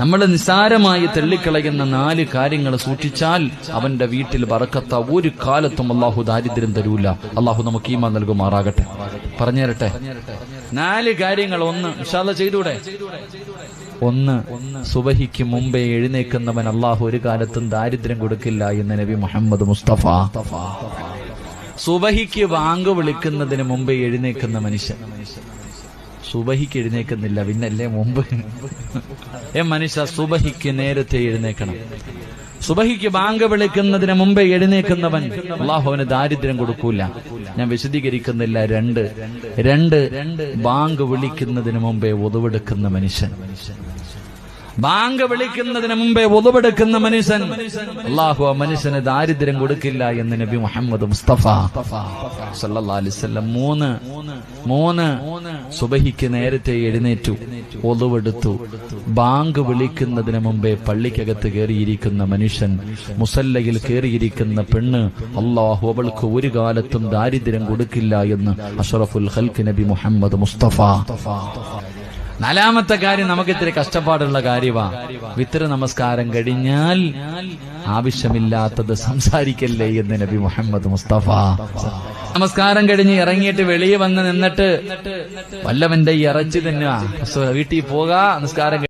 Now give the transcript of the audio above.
നമ്മൾ നിസാരമായി തള്ളിക്കളയുന്ന നാല് കാര്യങ്ങൾ സൂക്ഷിച്ചാൽ അവന്റെ വീട്ടിൽ വറക്കത്ത ഒരു കാലത്തും അള്ളാഹു ദാരിദ്ര്യം തരൂല. അള്ളാഹു നമുക്ക് ഈമാ നൽകുമാറാകട്ടെ. പറഞ്ഞു തരട്ടെ? നാല് കാര്യങ്ങൾ ഒന്ന് വിശാല ചെയ്തൂടെ? ഒന്ന് സുബഹിക്ക് മുമ്പേ എഴുന്നേക്കുന്നവൻ അള്ളാഹു ഒരു കാലത്തും ദാരിദ്ര്യം കൊടുക്കില്ല എന്ന് നബി മുഹമ്മദ് മുസ്തഫ. സുബഹിക്ക് വാങ്ക് വിളിക്കുന്നതിന് മുമ്പേ എഴുന്നേക്കുന്ന മനുഷ്യൻ. സുബഹിക്ക് എഴുന്നേക്കുന്നില്ല. പിന്നല്ലേ മുമ്പ്. ഏ മനുഷ്യ സുബഹിക്ക് നേരത്തെ എഴുന്നേക്കണം. സുബഹിക്ക് ബാങ്ക് വിളിക്കുന്നതിന് മുമ്പേ എഴുന്നേക്കുന്നവൻ അള്ളാഹുവിന് ദാരിദ്ര്യം കൊടുക്കൂല. ഞാൻ വിശദീകരിക്കുന്നില്ല. രണ്ട്. രണ്ട് ബാങ്ക് വിളിക്കുന്നതിന് മുമ്പേ ഒതുവെടുക്കുന്ന മനുഷ്യൻ. ബാങ്ക് വിളിക്കുന്നതിന് മുമ്പേ ഒതുവെടുക്കുന്ന മനുഷ്യൻ അള്ളാഹു ആ മനുഷ്യന് ദാരിദ്ര്യം കൊടുക്കില്ല എന്ന് നബി മുഹമ്മദ് മുസ്തഫ മൂന്ന് മൂന്ന് സുബഹിക്ക് നേരത്തെ എഴുന്നേറ്റു ഒതുവെടുത്തു. ബാങ്ക് വിളിക്കുന്നതിന് മുമ്പേ പള്ളിക്കകത്ത് കയറിയിരിക്കുന്ന മനുഷ്യൻ മുസല്ലയിൽ കയറിയിരിക്കുന്ന പെണ്ണ് അള്ളാഹു അവൾക്ക് ഒരു കാലത്തും ദാരിദ്ര്യം കൊടുക്കില്ല എന്ന് അഷറഫുൽ ഹൽക്ക് നബി മുഹമ്മദ് മുസ്തഫ നാലാമത്തെ കാര്യം നമുക്ക് ഇത്തിരി കഷ്ടപ്പാടുള്ള കാര്യമാ വിത്തര നമസ്കാരം കഴിഞ്ഞാൽ ആവശ്യമില്ലാത്തത് സംസാരിക്കല്ലേ എന്ന് നബി മുഹമ്മദ് മുസ്തഫ. നമസ്കാരം കഴിഞ്ഞ് ഇറങ്ങിയിട്ട് വെളിയിൽ വന്ന് നിന്നിട്ട് വല്ലവന്റെ ഇറച്ചി തന്നെ വീട്ടിൽ പോകാ നമസ്കാരം